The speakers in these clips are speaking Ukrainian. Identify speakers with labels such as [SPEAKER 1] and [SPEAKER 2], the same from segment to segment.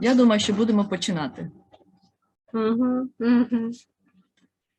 [SPEAKER 1] Я думаю, що будемо починати.
[SPEAKER 2] Угу, угу.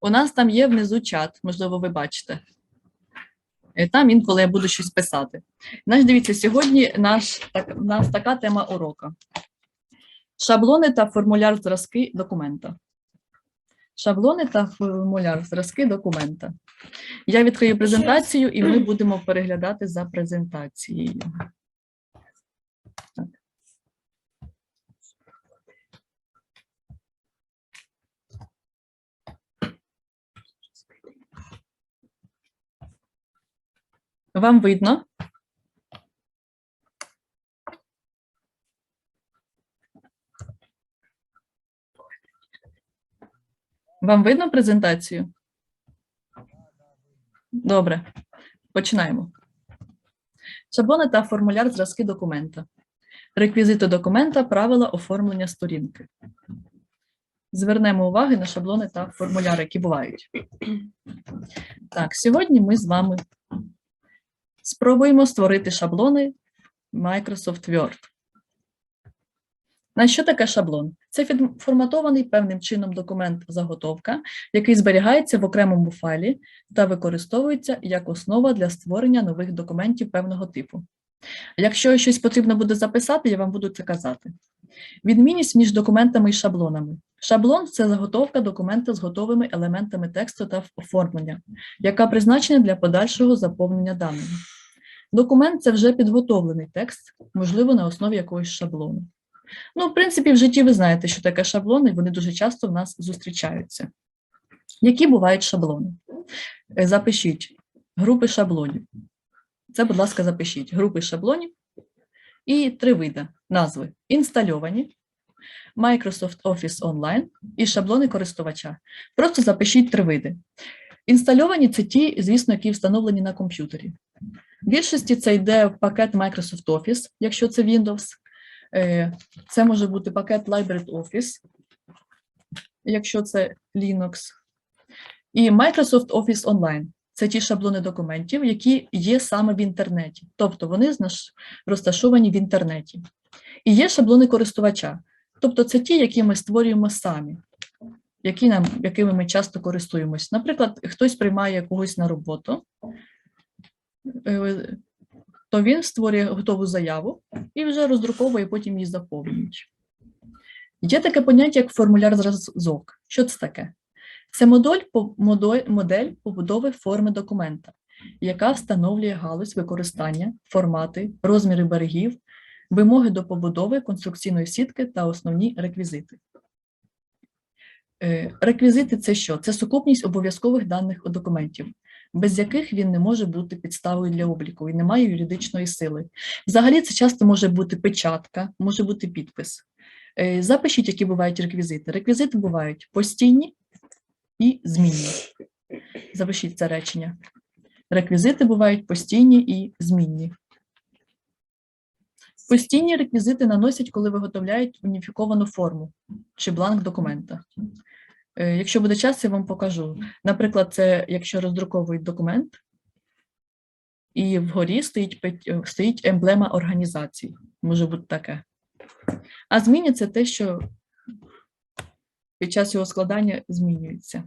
[SPEAKER 1] У нас там є внизу чат, можливо, ви бачите. Е, Там інколи я буду щось писати. Значить, дивіться, сьогодні наш, так, у нас така тема урока. Шаблони та формуляр зразки документа. Шаблони та формуляр зразки документа. Я відкрию презентацію, і ми будемо переглядати за презентацією. Так. Вам видно? Вам видно презентацію? Добре, починаємо. Шаблони та формуляр зразки документа. Реквізити документа, правила оформлення сторінки. Звернемо увагу на шаблони та формуляри, які бувають. Так, сьогодні ми з вами Спробуємо створити шаблони Microsoft Word. На що таке шаблон? Це форматований певним чином документ заготовка, який зберігається в окремому файлі та використовується як основа для створення нових документів певного типу. Якщо щось потрібно буде записати, я вам буду це казати. Відмінність між документами і шаблонами. Шаблон це заготовка документа з готовими елементами тексту та оформлення, яка призначена для подальшого заповнення даними. Документ це вже підготовлений текст, можливо, на основі якогось шаблону. Ну, в принципі, в житті ви знаєте, що таке шаблони, вони дуже часто в нас зустрічаються. Які бувають шаблони? Е, Запишіть групи шаблонів. Це, будь ласка, запишіть групи шаблонів і три види назви: інстальовані, Microsoft Office Online і шаблони користувача. Просто запишіть три види. Інстальовані це ті, звісно, які встановлені на комп'ютері. В більшості це йде в пакет Microsoft Office, якщо це Windows. Е, Це може бути пакет LibreOffice, якщо це Linux. І Microsoft Office Online. Це ті шаблони документів, які є саме в інтернеті. Тобто вони розташовані в інтернеті. І є шаблони користувача. Тобто це ті, які ми створюємо самі, які нам, якими ми часто користуємось. Наприклад, хтось приймає когось на роботу, то він створює готову заяву і вже роздруковує, потім її заповнюють. Є таке поняття, як формуляр зразок. Що це таке? Це модель, модель побудови форми документа, яка встановлює галузь використання, формати, розміри берегів, вимоги до побудови конструкційної сітки та основні реквізити. Е, Реквізити це що? Це сукупність обов'язкових даних документів, без яких він не може бути підставою для обліку і не має юридичної сили. Взагалі, це часто може бути печатка, може бути підпис. Е, Запишіть, які бувають реквізити. Реквізити бувають постійні і змінні. Запишіть це речення. Реквізити бувають постійні і змінні. Постійні реквізити наносять, коли виготовляють уніфіковану форму чи бланк документа. Е, Якщо буде час, я вам покажу. Наприклад, це якщо роздруковують документ, і вгорі стоїть, е, стоїть емблема організації. Може бути таке. А зміни те, що під час його складання змінюється.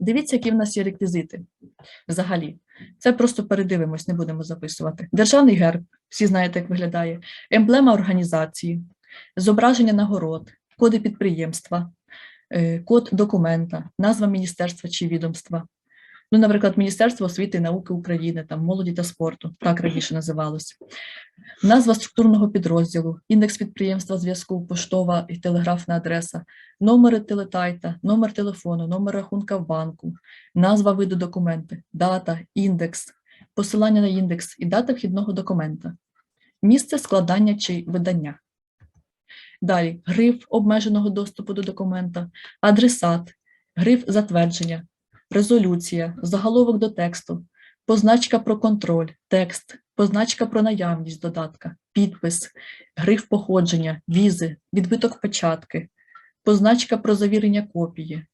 [SPEAKER 1] Дивіться, які в нас є реквізити взагалі. Це просто передивимось, не будемо записувати. Державний герб, всі знаєте, як виглядає, емблема організації, зображення нагород, коди підприємства, код документа, назва міністерства чи відомства. Ну, наприклад, Міністерство освіти і науки України, там молоді та спорту, так раніше називалося. Назва структурного підрозділу, індекс підприємства зв'язку, поштова і телеграфна адреса, номери телетайта, номер телефону, номер рахунка в банку, назва виду документи, дата, індекс, посилання на індекс і дата вхідного документа, місце складання чи видання. Далі. Гриф обмеженого доступу до документа, адресат, гриф затвердження, резолюція, заголовок до тексту, позначка про контроль, текст, позначка про наявність додатка, підпис, гриф походження, візи, відбиток печатки, позначка про завірення копії.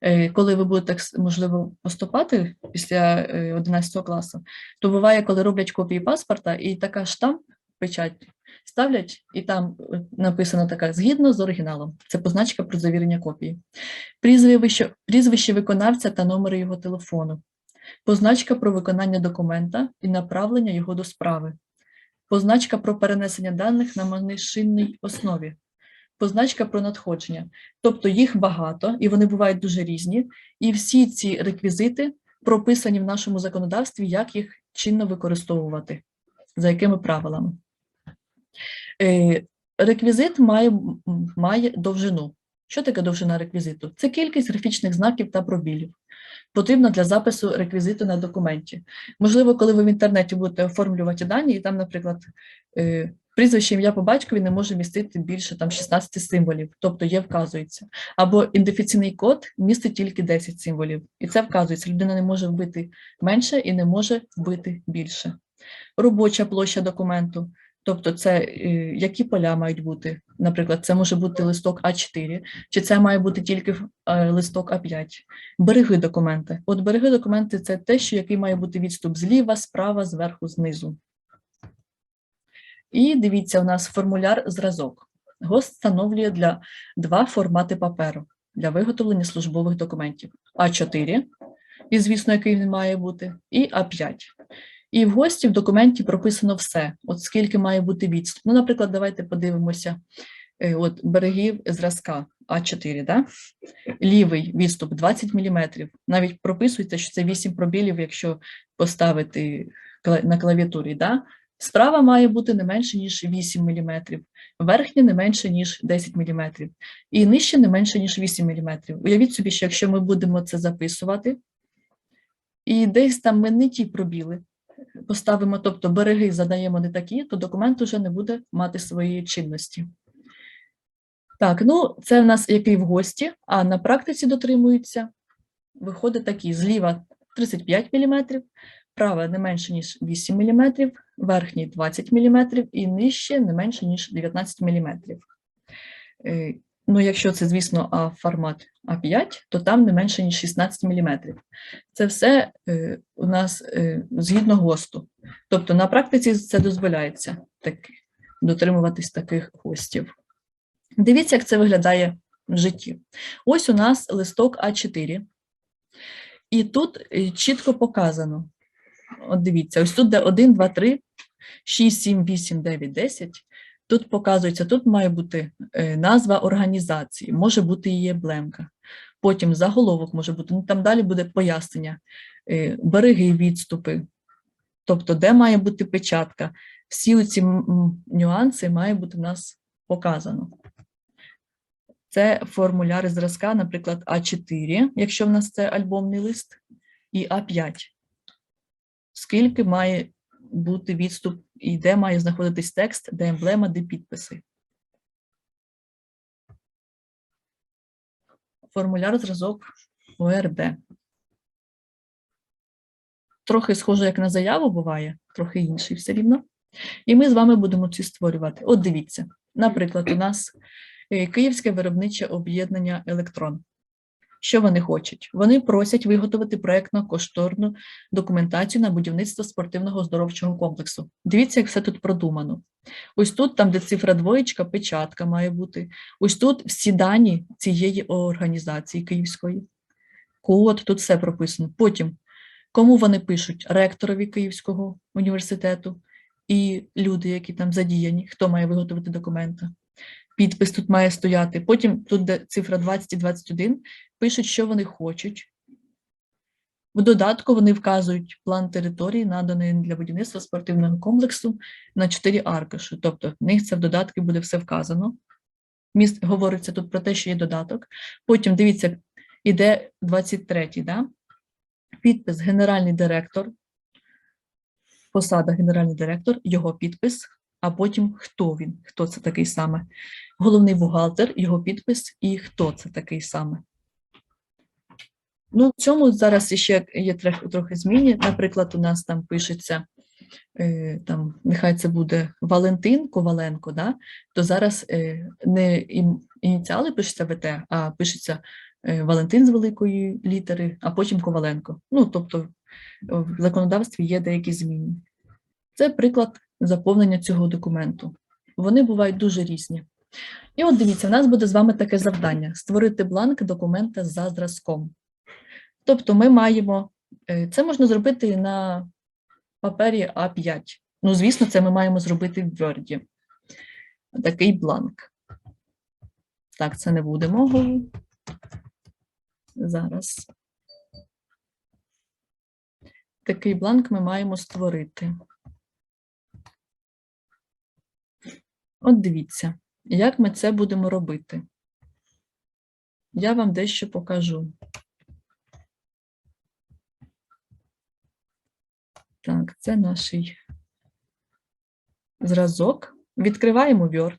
[SPEAKER 1] Е, Коли ви будете, можливо, поступати після е, 11 класу, то буває, коли роблять копії паспорта, і така штамп печать ставлять, і там е, написано така згідно з оригіналом. Це позначка про завірення копії. Прізвище, прізвище виконавця та номери його телефону. Позначка про виконання документа і направлення його до справи. Позначка про перенесення даних на манишинній основі. Позначка про надходження. Тобто їх багато, і вони бувають дуже різні. І всі ці реквізити прописані в нашому законодавстві, як їх чинно використовувати, за якими правилами. Е, Реквізит має, має довжину. Що таке довжина реквізиту? Це кількість графічних знаків та пробілів. Потрібно для запису реквізиту на документі. Можливо, коли ви в інтернеті будете оформлювати дані, і там, наприклад, е, прізвище ім'я по батькові не може містити більше там 16 символів, тобто є вказується. Або ідентифікаційний код містить тільки 10 символів, і це вказується. Людина не може вбити менше і не може вбити більше. Робоча площа документу. Тобто, це е, які поля мають бути. Наприклад, це може бути листок А4, чи це має бути тільки е, листок А5. Береги документи. От береги документи це те, що який має бути відступ зліва, справа, зверху, знизу. І дивіться, у нас формуляр зразок. ГОСТ встановлює для два формати паперу для виготовлення службових документів: А4, і, звісно, який він має бути, і А5. І в гості в документі прописано все, от скільки має бути відступ. Ну, наприклад, давайте подивимося е, от берегів зразка А4, да? лівий відступ 20 мм. Навіть прописується, що це 8 пробілів, якщо поставити на клавіатурі. Да? Справа має бути не менше, ніж 8 мм, верхня не менше, ніж 10 мм, і нижче не менше, ніж 8 мм. Уявіть собі, що якщо ми будемо це записувати, і десь там ми не ті пробіли поставимо, тобто береги задаємо не такі, то документ уже не буде мати своєї чинності. Так, ну це в нас який в гості, а на практиці дотримуються, виходить такі: зліва 35 мм, права не менше, ніж 8 мм, верхній 20 мм і нижче не менше, ніж 19 мм. Ну, якщо це, звісно, формат А5, то там не менше, ніж 16 мм. Це все е, у нас е, згідно ГОСТу. Тобто на практиці це дозволяється так, дотримуватись таких гостів. Дивіться, як це виглядає в житті. Ось у нас листок А4. І тут е, чітко показано. От дивіться, ось тут де 1, 2, 3, 6, 7, 8, 9, 10. Тут показується, тут має бути е, назва організації, може бути її емблемка. Потім заголовок може бути, ну там далі буде пояснення, е, береги, відступи, тобто де має бути печатка. Всі ці нюанси має бути в нас показано. Це формуляри зразка, наприклад, А4, якщо в нас це альбомний лист, і А5. Скільки має бути відступ і де має знаходитись текст, де емблема, де підписи. Формуляр зразок ОРД. Трохи схоже, як на заяву буває, трохи інший все рівно. І ми з вами будемо ці створювати. От дивіться, наприклад, у нас е, Київське виробниче об'єднання Електрон. Що вони хочуть? Вони просять виготовити проєктно-кошторну документацію на будівництво спортивного оздоровчого комплексу. Дивіться, як все тут продумано. Ось тут, там, де цифра двоєчка, печатка має бути. Ось тут всі дані цієї організації київської. Код, тут все прописано. Потім, кому вони пишуть? Ректорові Київського університету і люди, які там задіяні, хто має виготовити документи. Підпис тут має стояти. Потім тут, де цифра 20 і 21, пишуть, що вони хочуть. В додатку вони вказують план території, наданий для будівництва спортивного комплексу на 4 аркуші. Тобто в них це в додатку буде все вказано. Міст говориться тут про те, що є додаток. Потім дивіться, іде 23-й, да? підпис генеральний директор, посада генеральний директор, його підпис, а потім хто він, хто це такий саме. Головний бухгалтер, його підпис і хто це такий саме. Ну, в цьому зараз ще є трохи, зміни. Наприклад, у нас там пишеться, е, там, нехай це буде Валентин Коваленко, да? то зараз е, не ініціали пишеться ВТ, а пишеться е, Валентин з великої літери, а потім Коваленко. Ну, тобто в законодавстві є деякі зміни. Це приклад заповнення цього документу. Вони бувають дуже різні. І от дивіться, у нас буде з вами таке завдання: створити бланк документа за зразком. Тобто ми маємо, е, це можна зробити на папері А5. Ну, звісно, це ми маємо зробити в Word. Такий бланк. Так, це не буде мовою. Зараз. Такий бланк ми маємо створити. От дивіться, як ми це будемо робити. Я вам дещо покажу. Так, це наш зразок. Відкриваємо Word.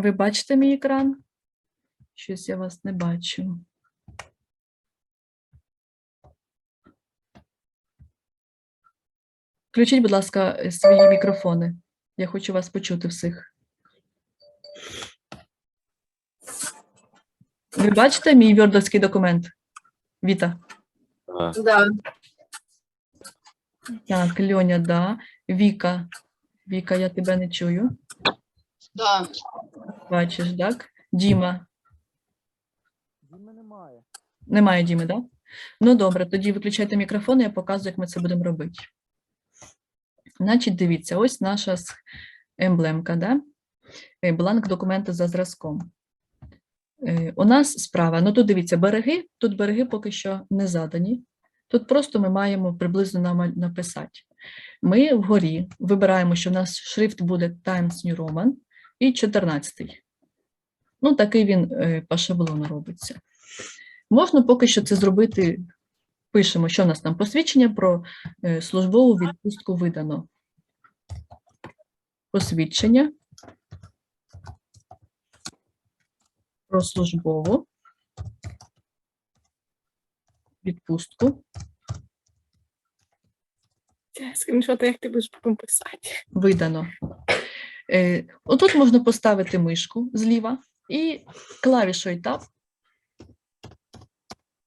[SPEAKER 1] Ви бачите мій екран? Щось я вас не бачу. Включіть, будь ласка, е, свої мікрофони. Я хочу вас почути всіх. Ви бачите мій вьордовський документ? Віта.
[SPEAKER 2] Да.
[SPEAKER 1] Так, Льоня, да. Віка. Віка, я тебе не чую.
[SPEAKER 2] Да.
[SPEAKER 1] Бачиш, так? Діма.
[SPEAKER 3] Діми немає.
[SPEAKER 1] Немає Діми, так? Ну добре, тоді виключайте мікрофон, і я показую, як ми це будемо робити. Значить, дивіться, ось наша емблемка, да? Е, бланк документу за зразком. Е, У нас справа, ну тут дивіться, береги, тут береги поки що не задані. Тут просто ми маємо приблизно нама- написати. Ми вгорі вибираємо, що в нас шрифт буде Times New Roman і 14. Ну, такий він е, по шаблону робиться. Можна поки що це зробити. Пишемо, що в нас там посвідчення про е, службову відпустку видано. Посвідчення про службову відпустку
[SPEAKER 2] скріншоти, як ти будеш потім писати.
[SPEAKER 1] видано. Е, Отут можна поставити мишку зліва і клавішою Tab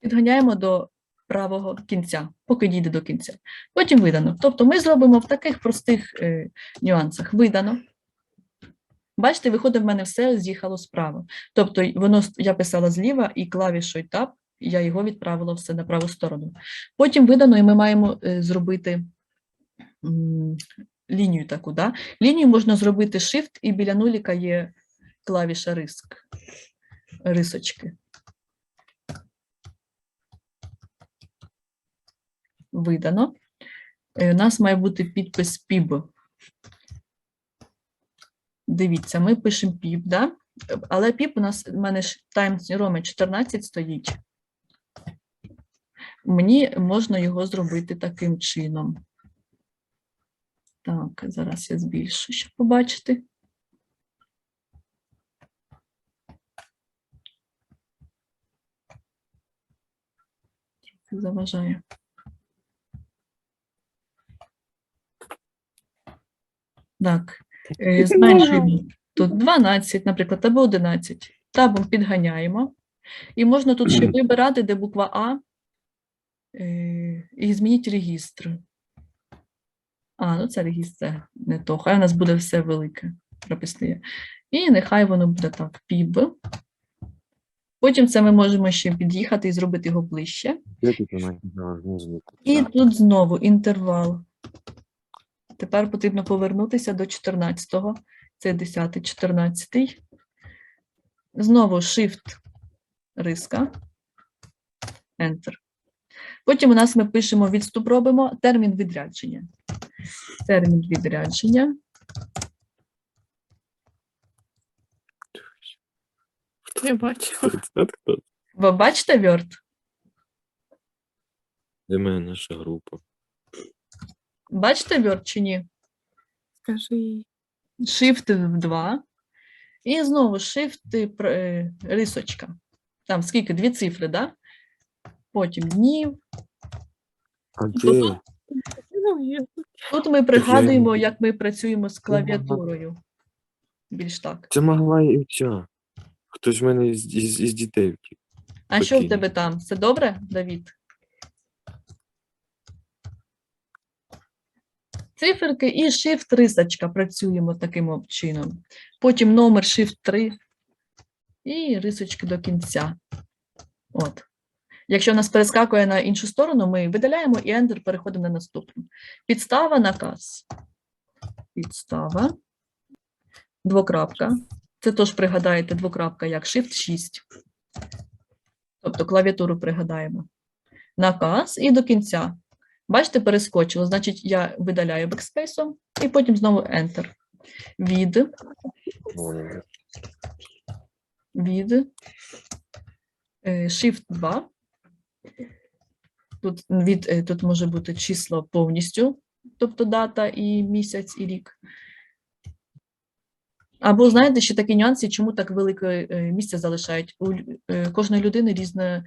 [SPEAKER 1] підганяємо до правого кінця, поки дійде до кінця. Потім видано. Тобто ми зробимо в таких простих е, нюансах. Видано. Бачите, виходить, в мене все з'їхало справа. Тобто воно я писала зліва і клавішою Tab, я його відправила все на праву сторону. Потім видано, і ми маємо е, зробити лінію таку. Да? Лінію можна зробити Shift, і біля нуліка є клавіша риск, рисочки. Видано. Е, У нас має бути підпис PIB. Дивіться, ми пишемо PIB, да? Але PIB у нас, у мене ж Roman 14 стоїть. Мені можна його зробити таким чином. Так, зараз я збільшу, щоб побачити. Трохи Заважає. Так, е, зменшуємо тут 12, наприклад, або 11. Табом підганяємо. І можна тут ще вибирати, де буква А, е, і змінити регістр. А, ну це регістр це не то. Хай у нас буде все велике прописне. І нехай воно буде так, піб. Потім це ми можемо ще під'їхати і зробити його ближче. І тут знову інтервал. Тепер потрібно повернутися до 14-го. Це 10, 14. Знову Shift, риска, Enter. Потім у нас ми пишемо відступ робимо термін відрядження. Термін відрядження.
[SPEAKER 2] Хто я бачу?
[SPEAKER 1] Ви бачите Word?
[SPEAKER 4] Де моя наша група?
[SPEAKER 1] Бачите Word чи ні?
[SPEAKER 2] Скажи.
[SPEAKER 1] Shift в 2. І знову Shift і пр- е, рисочка. Там скільки? Дві цифри, да? Потім днів.
[SPEAKER 4] А де?
[SPEAKER 1] Тут ми пригадуємо, як ми працюємо з клавіатурою. Більш так.
[SPEAKER 4] Це могла і ця. Хтось в мене із, із, із дітей втік.
[SPEAKER 1] А що в тебе там? Все добре, Давід? Циферки і Shift рисочка працюємо таким от чином. Потім номер Shift 3 і рисочки до кінця. От. Якщо в нас перескакує на іншу сторону, ми видаляємо і Enter переходимо на наступну. Підстава наказ. Підстава. Двокрапка. Це теж пригадаєте двокрапка як Shift 6. Тобто клавіатуру пригадаємо. Наказ і до кінця. Бачите, перескочило. Значить, я видаляю бекспейсом і потім знову Enter. Від, від, е, Shift 2. Тут, від, е, тут може бути число повністю, тобто дата і місяць, і рік. Або знаєте, ще такі нюанси, чому так велике е, місце залишають. У е, кожної людини різне,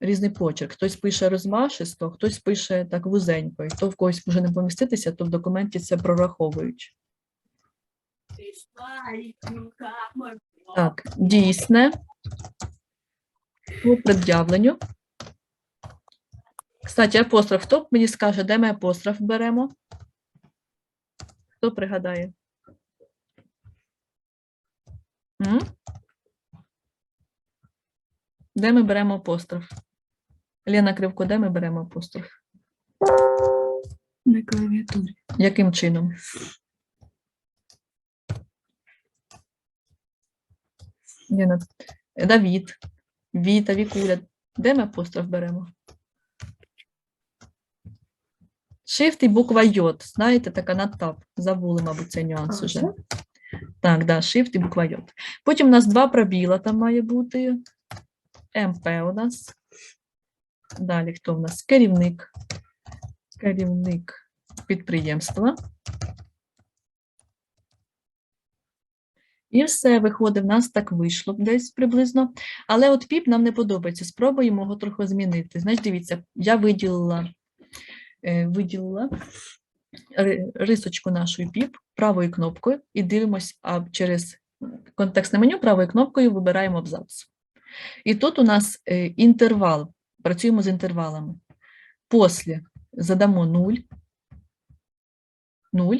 [SPEAKER 1] різний почерк. Хтось пише розмашисто, хтось пише так вузенько, і то в когось може не поміститися, то в документі це прораховують. Так, дійсне. По пред'явленню. Кстати, апостроф. Хто мені скаже, де ми апостроф беремо? Хто пригадає? М? Де ми беремо апостроф? Лена Кривко, де ми беремо апостроф?
[SPEAKER 2] На клавіатурі.
[SPEAKER 1] Яким чином? Лена, Давід, Віта, Вікуля. Де ми апостроф беремо? Shift і буква Й. Знаєте, така на тап. Забули, мабуть, цей нюанс уже. Так, да, Shift і буква Й. Потім у нас два пробіла там має бути. МП у нас. Далі хто в нас? Керівник. Керівник підприємства. І все, виходить, в нас так вийшло десь приблизно. Але от піп нам не подобається. Спробуємо його трохи змінити. Значить, дивіться, я виділила, виділила рисочку нашої піп правою кнопкою і дивимось через контекстне меню правою кнопкою вибираємо абзац. І тут у нас е, інтервал. Працюємо з інтервалами. Після задамо 0. 0.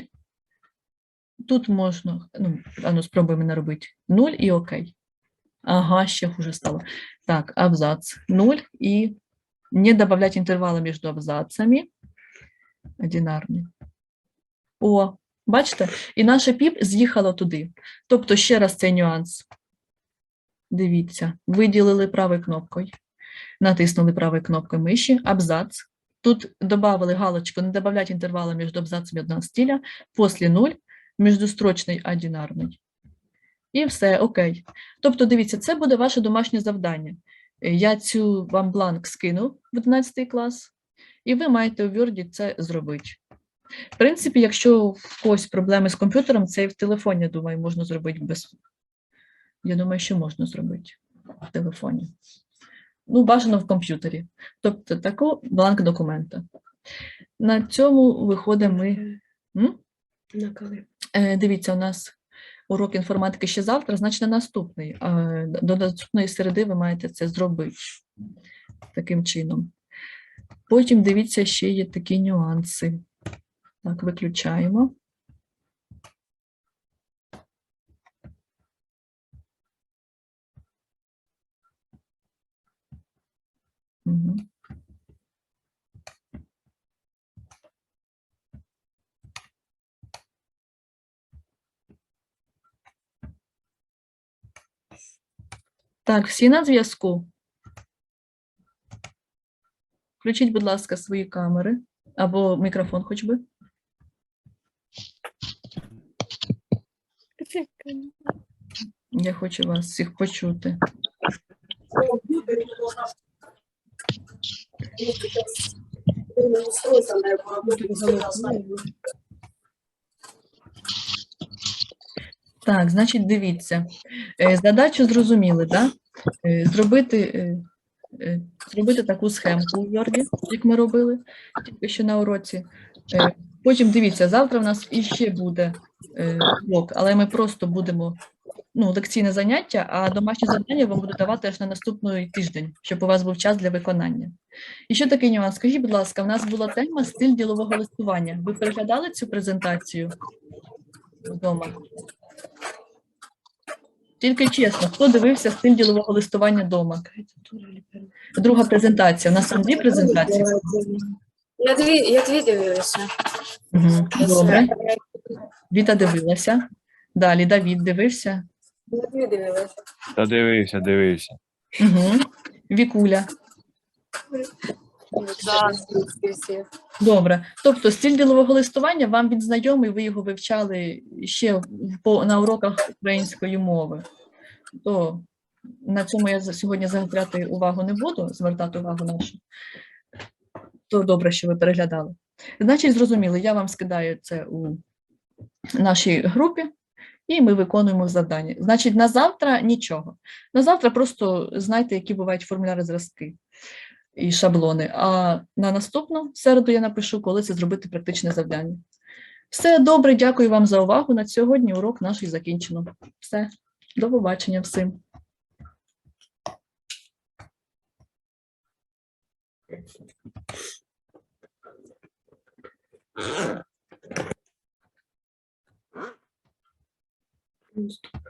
[SPEAKER 1] Тут можна, ну, а ну, спробуємо наробити 0 і ОК. Ага, ще хуже стало. Так, абзац 0 и не добавлять интервалы между абзацами. Одинарні. О, бачите? І наша піп з'їхала туди. Тобто, ще раз цей нюанс. Дивіться, виділили правою кнопкою, натиснули правою кнопкою миші, абзац. Тут добавили галочку «Не добавлять интервалы между абзацами одного стиля», после 0, междустрочний одинарний. І все, окей. Тобто, дивіться, це буде ваше домашнє завдання. Е, Я цю вам бланк скину в 11 клас, і ви маєте у Word це зробити. В принципі, якщо в когось проблеми з комп'ютером, це і в телефоні, думаю, можна зробити без. Я думаю, що можна зробити в телефоні. Ну, бажано в комп'ютері. Тобто, таку бланк документа. На цьому виходить ми. М?
[SPEAKER 2] На коли?
[SPEAKER 1] Е, Дивіться, у нас урок інформатики ще завтра, значить на наступний. До наступної середи ви маєте це зробити таким чином. Потім дивіться, ще є такі нюанси. Так, виключаємо. Так, всі на зв'язку. Включіть, будь ласка, свої камери або мікрофон хоч би. Я хочу вас всіх почути. Так, значить, дивіться. Е, Задачу зрозуміли, да? Е, Зробити, е, зробити таку схемку Word, як ми робили тільки що на уроці. Е, Потім дивіться, завтра в нас іще буде е, блок, але ми просто будемо ну, лекційне заняття, а домашнє завдання вам буду давати аж на наступний тиждень, щоб у вас був час для виконання. І ще такий нюанс. Скажіть, будь ласка, в нас була тема стиль ділового листування. Ви переглядали цю презентацію вдома? Тільки чесно, хто дивився стиль ділового листування вдома? Друга презентація. У нас там дві презентації.
[SPEAKER 5] Я дві, я дві дивилася.
[SPEAKER 1] Угу. Добре. Віта дивилася. Далі Давід дивився.
[SPEAKER 5] Я дві дивилася.
[SPEAKER 4] Та дивився, дивився.
[SPEAKER 1] Угу. Вікуля.
[SPEAKER 5] Да.
[SPEAKER 1] Добре. Тобто стиль ділового листування вам він знайомий, ви його вивчали ще по, на уроках української мови. То на цьому я сьогодні звертати увагу не буду, звертати увагу нашу. То добре, що ви переглядали. Значить, зрозуміли, я вам скидаю це у нашій групі, і ми виконуємо завдання. Значить, на завтра нічого. На завтра просто знайте, які бувають формуляри зразки і шаблони. А на наступну середу я напишу, коли це зробити практичне завдання. Все добре, дякую вам за увагу. На сьогодні урок наш закінчено. Все, до побачення всім.
[SPEAKER 2] Наступне.